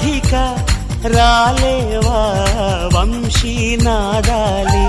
Radhika రాలేవా? వంశీనాదాలే